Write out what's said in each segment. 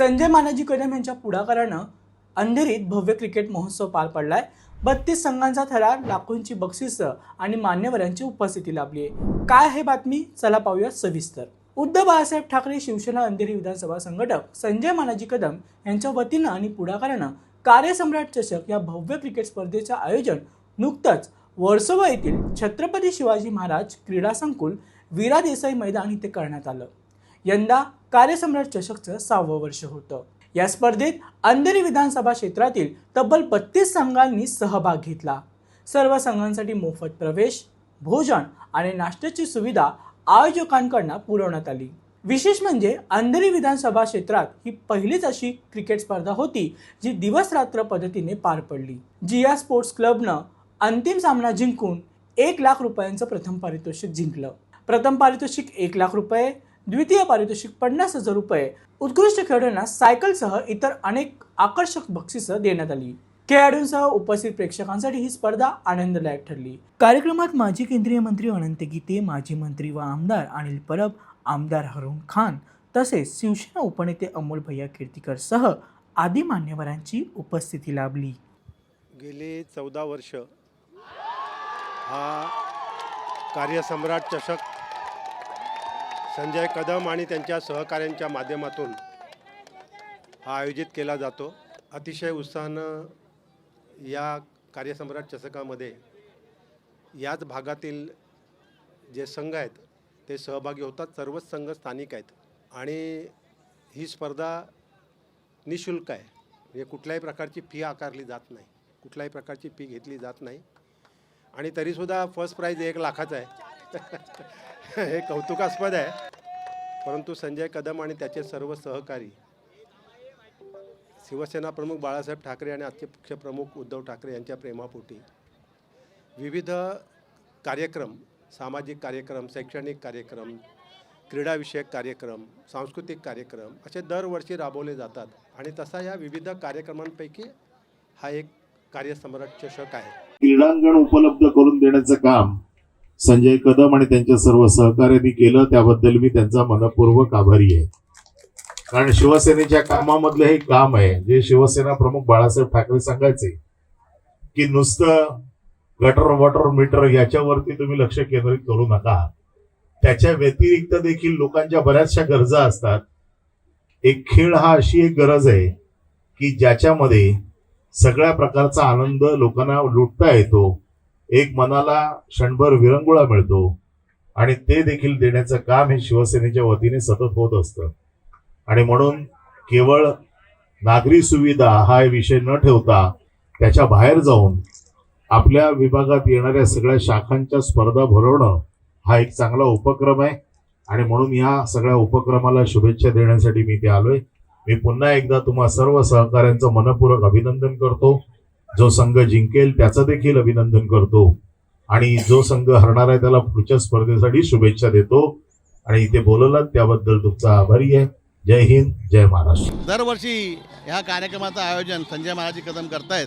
संजय मानाजी कदम यांच्या पुढाकारानं अंधेरीत भव्य क्रिकेट महोत्सव पार पडलाय. बत्तीस संघांचा थरार लाखोंची बक्षिसं आणि मान्यवरांची उपस्थिती लाभली आहे काय आहे बातमी? चला पाहूया सविस्तर. उद्धव बाळासाहेब ठाकरे शिवसेना अंधेरी विधानसभा संघटक संजय मानाजी कदम यांच्या वतीनं आणि पुढाकारानं कार्यसम्राट चषक या भव्य क्रिकेट स्पर्धेचं आयोजन नुकतंच वर्सोवा येथील छत्रपती शिवाजी महाराज क्रीडा संकुल वीरा देसाई मैदान इथे करण्यात आलं. यंदा कार्यसम्राट चषकचं सहावं वर्ष होतं. या स्पर्धेत अंधेरी विधानसभा क्षेत्रातील तब्बल बत्तीस संघांनी सहभाग घेतला. सर्व संघांसाठी मोफत प्रवेश भोजन आणि नाश्त्याची सुविधा आयोजकांकडनं पुरवण्यात आली. विशेष म्हणजे अंधेरी विधानसभा क्षेत्रात ही पहिलीच अशी क्रिकेट स्पर्धा होती जी दिवस रात्र पद्धतीने पार पडली. जिया स्पोर्ट्स क्लबनं अंतिम सामना जिंकून एक लाख रुपयांचं प्रथम पारितोषिक जिंकलं. प्रथम पारितोषिक एक लाख रुपये द्वितीय पारितोषिक पन्नास हजार रुपये उत्कृष्ट खेळाडूंना सायकलसह इतर अनेक आकर्षक बक्षिसं देण्यात आली. खेळाडूंसह उपस्थित प्रेक्षकांसाठी ही स्पर्धा आनंददायक ठरली. कार्यक्रमात माजी केंद्रीय मंत्री अनंत गीते माजी मंत्री व आमदार अनिल परब आमदार हरुण खान तसेच शिवसेना उपनेते अमोल भैया कीर्तीकर सह आदी मान्यवरांची उपस्थिती लाभली. गेले चौदा वर्ष हा कार्यसम्राट चषक संजय कदम आणि त्यांच्या सहकाऱ्यांच्या माध्यमातून हा आयोजित केला जातो. अतिशय उत्साहानं या कार्यसम्राट चषकामध्ये याच भागातील जे संघ आहेत ते सहभागी होतात. सर्वच संघ स्थानिक आहेत आणि ही स्पर्धा निशुल्क आहे. म्हणजे कुठल्याही प्रकारची फी आकारली जात नाही. कुठल्याही प्रकारची फी घेतली जात नाही. आणि तरीसुद्धा फर्स्ट प्राईज एक लाखाचा आहे. हे कौतुकास्पद आहे. परंतु संजय कदम आणि त्याचे सर्व सहकारी शिवसेना प्रमुख बाळासाहेब ठाकरे आणि आजचे पक्षप्रमुख उद्धव ठाकरे यांच्या प्रेमापोटी विविध कार्यक्रम सामाजिक कार्यक्रम शैक्षणिक कार्यक्रम क्रीडाविषयक कार्यक्रम सांस्कृतिक कार्यक्रम असे दरवर्षी राबवले जातात आणि तसा या विविध कार्यक्रमांपैकी हा एक कार्यसम्राट चषक आहे. क्रीडांगण उपलब्ध करून देण्याचं काम संजय कदम आणि त्यांच्या सर्व सहकार्यांनी केलं त्याबद्दल मी त्यांचा मनपूर्वक आभारी आहे. कारण शिवसेनेच्या कामामधलं हे काम आहे. जे शिवसेना प्रमुख बाळासाहेब ठाकरे सांगायचे की नुसतं गटर वॉटर मीटर याच्यावरती तुम्ही लक्ष केंद्रित करू नका. त्याच्या व्यतिरिक्त देखील लोकांच्या बऱ्याचशा गरजा असतात. एक खेळ हा अशी एक गरज आहे की ज्याच्यामध्ये सगळ्या प्रकारचा आनंद लोकांना लुटता येतो. एक मनाला क्षणभर विरंगुळा मिळतो आणि ते देखील देण्याचं काम हे शिवसेनेच्या वतीने सतत होत असतं. आणि म्हणून केवळ नागरी सुविधा हा विषय न ठेवता त्याच्या बाहेर जाऊन आपल्या विभागात येणाऱ्या सगळ्या शाखांच्या स्पर्धा भरवणं हा एक चांगला उपक्रम आहे. आणि म्हणून या सगळ्या उपक्रमाला शुभेच्छा देण्यासाठी मी ते आलोय. मी पुन्हा एकदा तुम्हा सर्व सहकाऱ्यांचं मनपूर्वक अभिनंदन करतो. जो संघ जिंकेल त्याचं देखील अभिनंदन करतो. आणि जो संघ हरणार आहे त्याला पुढच्या स्पर्धेसाठी शुभेच्छा देतो. आणि इथे बोललात त्याबद्दल तुमचा आभारी आहे. जय हिंद जय महाराष्ट्र. दरवर्षी ह्या कार्यक्रमाचं आयोजन संजय महाराजी कदम करतायत.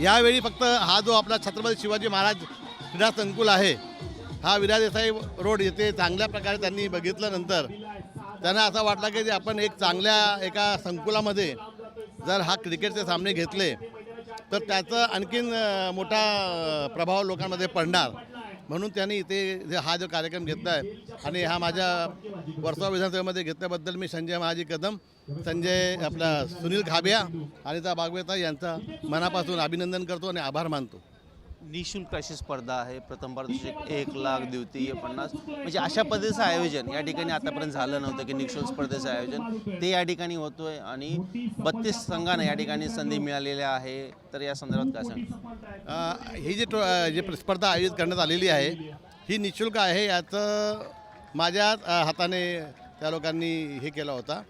यावेळी फक्त हा जो आपला छत्रपती शिवाजी महाराज क्रीडा संकुल आहे हा विरा देसाई रोड येथे चांगल्या प्रकारे त्यांनी बघितल्यानंतर त्यांना असं वाटलं की जे आपण एक चांगल्या एका संकुलामध्ये जर हा क्रिकेटचे सामने घेतले तर त्याचा आणखीन मोठा प्रभाव लोकांमध्ये पडणार. म्हणून त्यांनी इथे जे हा जो कार्यक्रम घेतला आहे आणि हा माझ्या वर्सोवा विधानसभेमध्ये घेतल्याबद्दल मी संजय महाजी कदम संजय आपला सुनील खाबिया आणि त्या बागवेता यांचा मनापासून अभिनंदन करतो आणि आभार मानतो. निशुल्क अशी स्पर्धा आहे. प्रथम पारितोषिक एक लाख द्वितीय पन्नास. म्हणजे अशा पद्धतीचं आयोजन या ठिकाणी आतापर्यंत झालं नव्हतं की निशुल्क स्पर्धेचं आयोजन. ते या ठिकाणी होतोय आणि बत्तीस संघांना या ठिकाणी संधी मिळालेल्या आहे. तर या संदर्भात काय सांग ही जी टो- जी स्पर्धा आयोजित करण्यात आलेली आहे ही निशुल्क आहे याचं माझ्या हाताने त्या लोकांनी हे केला होता.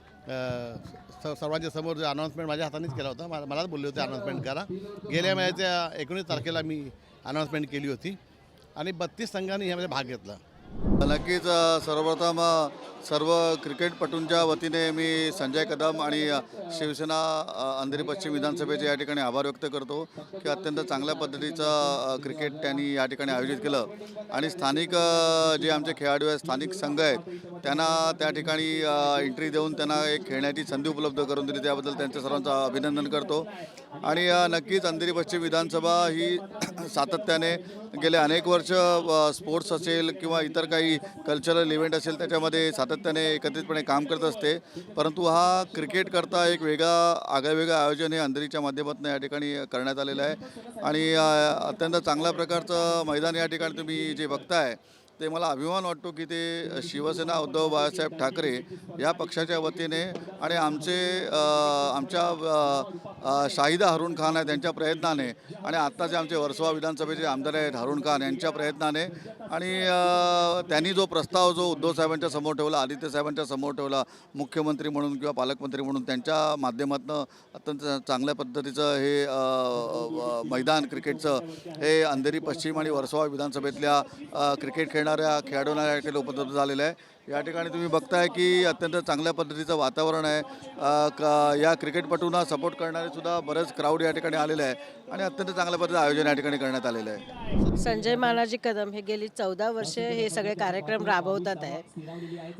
स- सर्वांच्या समोर जो अनाऊन्समेंट माझ्या हातानेच केला होता. मला मलाच बोलले होते अनाऊन्समेंट करा. गेल्या महिन्याच्या एकोणीस तारखेला मी अनाऊन्समेंट केली होती. आणि बत्तीस संघांनी ह्यामध्ये भाग घेतला. नक्कीच सर्वप्रथम सर्व क्रिकेटपटूंच्या वतीने मी संजय कदम आणि शिवसेना अंधेरी पश्चिम विधानसभेचे या ठिकाणी आभार व्यक्त करतो की अत्यंत चांगल्या पद्धतीचं क्रिकेट त्यांनी या ठिकाणी आयोजित केलं. आणि स्थानिक जे आमचे खेळाडू आहेत स्थानिक संघ आहेत त्यांना त्या ठिकाणी एंट्री देऊन त्यांना एक खेळण्याची संधी उपलब्ध करून दिली. त्याबद्दल त्यांचं सर्वांचं अभिनंदन करतो. आणि नक्कीच अंधेरी पश्चिम विधानसभा ही सातत्याने गेले अनेक वर्ष स्पोर्ट्स असेल किंवा इतर काही कल्चरल इव्हेंट असेल त्याच्यामध्ये सातत्याने एकत्रितपणे काम करत असते. परंतु हा क्रिकेट करता एक वेगळा आगळेवेगळं आयोजन हे अंधेरीच्या माध्यमातून या ठिकाणी करण्यात आलेलं आहे. आणि अत्यंत चांगल्या प्रकारचं मैदान या ठिकाणी तुम्ही जे बघताय ते मला अभिमान वाटतो की ते शिवसेना उद्धव बाळासाहेब ठाकरे या पक्षाच्या वतीने आणि आमचे आमच्या शाहिदा हरून खान आहे त्यांच्या प्रयत्नाने आणि आत्ताचे आमचे वर्सोवा विधानसभेचे आमदार आहेत हरून खान यांच्या प्रयत्नाने आणि त्यांनी जो प्रस्ताव जो उद्धव साहेबांच्या समोर ठेवला आदित्य साहेबांच्या समोर ठेवला मुख्यमंत्री म्हणून किंवा पालकमंत्री म्हणून त्यांच्या माध्यमातून अत्यंत चांगल्या पद्धतीचं हे मैदान क्रिकेटचं हे अंधेरी पश्चिम आणि वर्सोवा विधानसभेतल्या क्रिकेट खेळणं खेळणाऱ्या खेळाडूंना या उपलब्ध झालेलं आहे. या ठिकाणी तुम्ही बघताय की अत्यंत चांगल्या पद्धतीचं वातावरण आहे. क या क्रिकेटपटूंना सपोर्ट करणारे सुद्धा बरेच क्राऊड या ठिकाणी आलेले आहे आणि अत्यंत चांगल्या पद्धतीचं आयोजन या ठिकाणी करण्यात आलेलं आहे. संजय मानाजी कदम हे गेली चौदा वर्षे हे सगळे कार्यक्रम राबवतात आहे.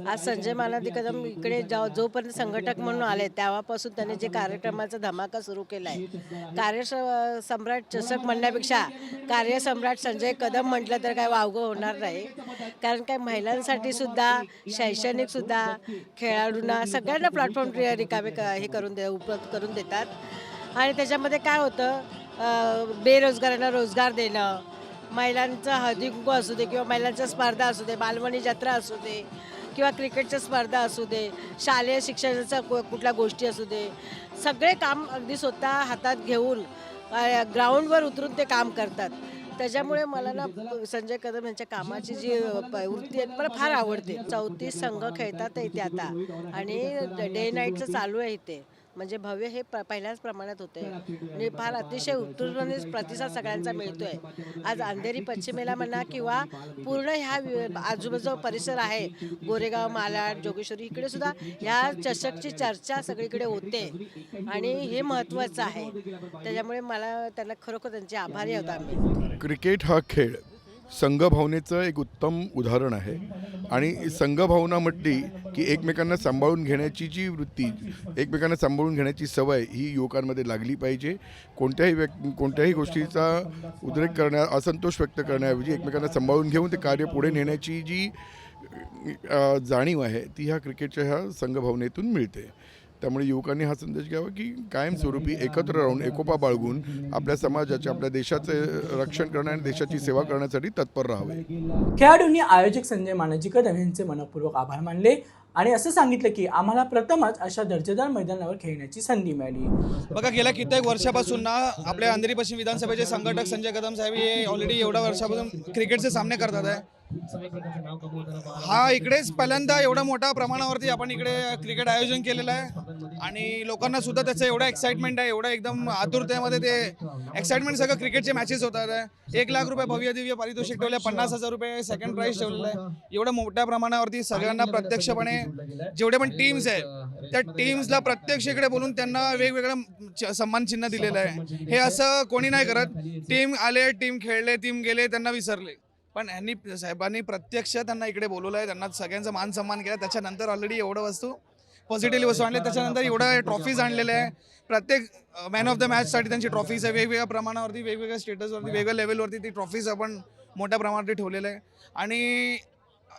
आज संजय मानाजी कदम इकडे जा जोपर्यंत संघटक म्हणून आले तेव्हापासून त्यांनी जे कार्यक्रमाचा धमाका सुरू केला आहे कार्य सम्राट चषक म्हणण्यापेक्षा कार्यसम्राट संजय कदम म्हटलं तर काय वावगं होणार नाही. कारण काय महिलांसाठी सुद्धा शैक्षणिक सुद्धा खेळाडूंना सगळ्यांना प्लॅटफॉर्म रिकामे क- हे करून दे उपलब्ध करून देतात. आणि त्याच्यामध्ये काय होतं अ, बेरोजगारांना रोजगार देणं महिलांचा हळदी कुंकू असू दे किंवा महिलांच्या स्पर्धा असू दे बालमणी जत्रा असू दे किंवा क्रिकेटच्या स्पर्धा असू दे शालेय शिक्षणाच्या कु- कुठल्या गोष्टी असू दे सगळे काम अगदी स्वतः हातात घेऊन ग्राउंडवर उतरून ते काम करतात. त्याच्यामुळे मला ना संजय कदम यांच्या कामाची जी वृत्ती आहे मला फार आवडते. चौतीस संघ खेळतात इथे आता. आणि डे नाईटचं चालू आहे इथे. म्हणजे भव्य हे प- पहिल्याच प्रमाणात होते आणि फार अतिशय उत्तुंग प्रतिसाद सगळ्यांचा मिळतोय. आज अंधेरी पश्चिमेला म्हणा किंवा पूर्ण ह्या वि- आजूबाजू परिसर आहे गोरेगाव मालाड जोगेश्वरी इकडे सुद्धा ह्या चषकची चर्चा सगळीकडे होते आणि हे महत्त्वाचं आहे. त्याच्यामुळे मला त्यांना खरोखर त्यांचे आभारी आहोत आम्ही. क्रिकेट हा खेळ संघभावनेचं एक उत्तम उदाहरण आहे. आणि संघभावना म्हटली की एकमेकांना सांभाळून घेण्याची जी वृत्ती एकमेकांना सांभाळून घेण्याची सवय ही युवकांमध्ये लागली पाहिजे. कोणत्याही व्यक् कोणत्याही गोष्टीचा उद्रेक करण्या असंतोष व्यक्त करण्याऐवजी एकमेकांना सांभाळून घेऊन ते कार्य पुढे नेण्याची जी जाणीव आहे ती ह्या क्रिकेटच्या ह्या संघभावनेतून मिळते. त्यामुळे युवकांनी हा संदेश घ्यावा की कायमस्वरूपी एकत्र राहून एकोपा बाळगून आपल्या समाजाचे आपल्या देशाचे रक्षण करण्या आणि देशाची सेवा करण्यासाठी तत्पर राहावे. खेळाडूंनी आयोजक संजय मानाजी कदम यांचे मनपूर्वक आभार मानले आणि असं सांगितलं की आम्हाला प्रथमच अशा दर्जेदार मैदानावर खेळण्याची संधी मिळाली. बघा गेल्या कित्येक वर्षापासून ना आपल्या अंधेरी पश्चिम विधानसभेचे संघटक संजय कदम साहेब हे ऑलरेडी एवढ्या वर्षापासून क्रिकेटचे सामने करतात आहे. हा इकडेच पहिल्यांदा एवढा मोठ्या प्रमाणावरती आपण इकडे क्रिकेट आयोजन केलेलं आहे. आणि लोकांना सुद्धा त्याचं एवढं एक्साइटमेंट आहे एवढं एकदम आतुरतेमध्ये ते एक्साइटमेंट सगळं क्रिकेटचे मॅचेस होतात. आहे एक लाख रुपये भव्य दिव्य पारितोषिक ठेवले पन्नास हजार रुपये सेकंड प्राईज ठेवलेलं आहे. एवढं मोठ्या प्रमाणावरती सगळ्यांना प्रत्यक्षपणे जेवढे पण टीम्स आहेत त्या टीम्सला प्रत्यक्ष इकडे बोलून त्यांना वेगवेगळं सन्मान चिन्ह दिलेलं आहे. हे असं कोणी नाही करत. टीम आले टीम खेळले टीम गेले त्यांना विसरले. पण ह्यांनी साहेबांनी प्रत्यक्ष त्यांना इकडे बोलवलं आहे. त्यांना सगळ्यांचा मान सन्मान केला. त्याच्यानंतर ऑलरेडी एवढं वस्तू पॉझिटिव्हली वस्तू आणले. त्याच्यानंतर एवढं ट्रॉफीज आणलेल्या आहे. प्रत्येक मॅन ऑफ द मॅचसाठी त्यांची ट्रॉफीज आहे. वेगवेगळ्या प्रमाणावरती वेगवेगळ्या स्टेटसवरती वेगवेगळ्या लेवलवरती ती ट्रॉफीज आपण मोठ्या प्रमाणावरती ठेवलेलं आहे. आणि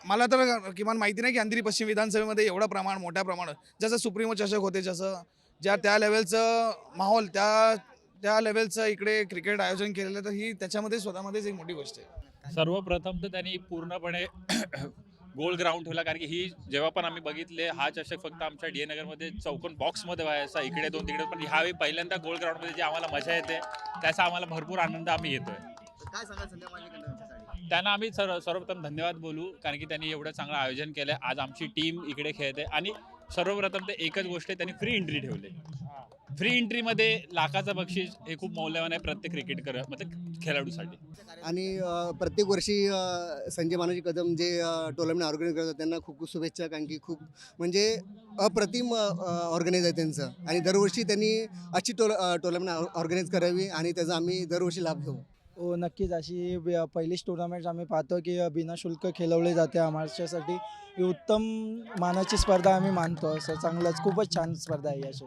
मला तर किमान माहिती नाही की अंधेरी पश्चिम विधानसभेमध्ये एवढं प्रमाण मोठ्या प्रमाणात जसं सुप्रीमो चषक होते जसं ज्या त्या लेवलचं माहोल त्या त्या लेवलचं इकडे क्रिकेट आयोजन केलेलं तर ही त्याच्यामध्ये स्वतःमध्येच एक मोठी गोष्ट आहे. सर्वप्रथम तर त्यांनी पूर्णपणे गोल ग्राउंड ठेवला कारण की ही जेव्हा पण आम्ही बघितले हा चषक फक्त आमच्या डी नगरमध्ये चौकोन बॉक्समध्ये व्हायचा इकडे दोन तिकडे पण ह्यावेळी पहिल्यांदा गोल ग्राउंडमध्ये जी आम्हाला मजा येते त्याचा आम्हाला भरपूर आनंद आम्ही येतोय. काय त्यांना आम्ही सर्व सर्वप्रथम धन्यवाद बोलू कारण की त्यांनी एवढं चांगलं आयोजन केलं आज आमची टीम इकडे खेळते आणि सर्वप्रथम ते एकच गोष्ट आहे त्यांनी फ्री एंट्री ठेवली. फ्री एंट्रीमध्ये लाखाचं बक्षीस हे खूप मौल्यवान आहे प्रत्येक क्रिकेटकर मतलब खेळाडूसाठी. आणि अ, प्रत्येक वर्षी अ, संजय मानवजी कदम जे टोर्नामेंट ऑर्गनाईज करतात त्यांना खूप खूप शुभेच्छा कारण की खूप म्हणजे अप्रतिम ऑर्गनाईज आहे त्यांचं. आणि दरवर्षी त्यांनी अशी टोल टोर्नामेंट ऑर्गनाईज करावी आणि त्याचा आम्ही दरवर्षी लाभ घेऊ. हो नक्कीच. अशी ब- पहिलीच टुर्नामेंट आम्ही पाहतो की बिनाशुल्क खेळवली जाते आमच्यासाठी ही उत्तम मानाची स्पर्धा आम्ही मानतो. असं चांगलंच खूपच छान स्पर्धा आहे अशी.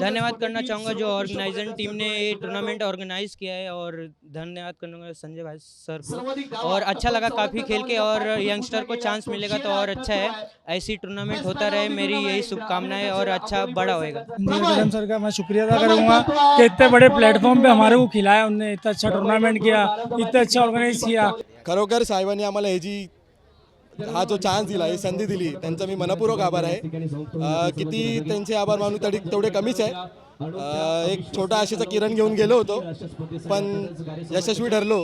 धन्यवाद करना चाहूँगा जो ऑर्गेनाइजर टीम ने ये टूर्नामेंट ऑर्गेनाइज किया है और धन्यवाद करूँगा संजय भाई सर को. और अच्छा लगा काफ़ी खेल के और यंगस्टर को चांस मिलेगा तो और अच्छा है ऐसी टूर्नामेंट होता रहे मेरी यही शुभकामनाएं और अच्छा बड़ा होएगा। सर का मैं शुक्रिया अदा करूँगा कि इतने बड़े प्लेटफॉर्म पे हमारे को खिलाया उनने इतना अच्छा टूर्नामेंट किया इतना अच्छा ऑर्गेनाइज किया। खरोखर साहेबांनी आम्हाला हे जी हा जो चान्स दिला ही संधी दिली त्यांचा मी मनपूर्वक आभार आहे. किती त्यांचे आभार मानू तरी तेवढे कमीच आहे. एक छोटा आशेचा किरण घेऊन गेलो होतो पण यशस्वी ठरलो.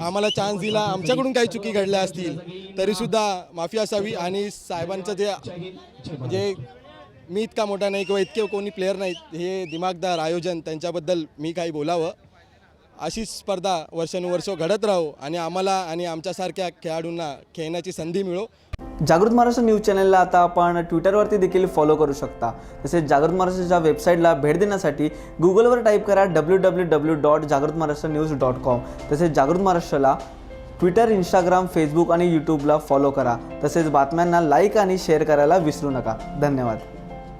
आम्हाला चान्स दिला आमच्याकडून काही चुकी घडल्या असतील तरीसुद्धा माफी असावी आणि साहेबांचं जे म्हणजे मी इतका मोठा नाही किंवा इतके कोणी प्लेअर नाहीत हे दिमागदार आयोजन त्यांच्याबद्दल मी काही बोलावं. अशीच स्पर्धा वर्षानुवर्ष घडत राहू आणि आम्हाला आणि आमच्यासारख्या खेळाडूंना खेळण्याची संधी मिळो. जागृत महाराष्ट्र न्यूज चॅनलला आता आपण ट्विटरवरती देखील फॉलो करू शकता. तसेच जागृत महाराष्ट्राच्या वेबसाईटला भेट देण्यासाठी गुगलवर टाईप करा डब्ल्यू डब्ल्यू डब्ल्यू डॉट जागृत महाराष्ट्र न्यूज डॉट कॉम तसेच जागृत महाराष्ट्राला ट्विटर इंस्टाग्राम फेसबुक आणि यूट्यूबला फॉलो करा. तसेच बातम्यांना लाईक आणि शेअर करायला विसरू नका. धन्यवाद.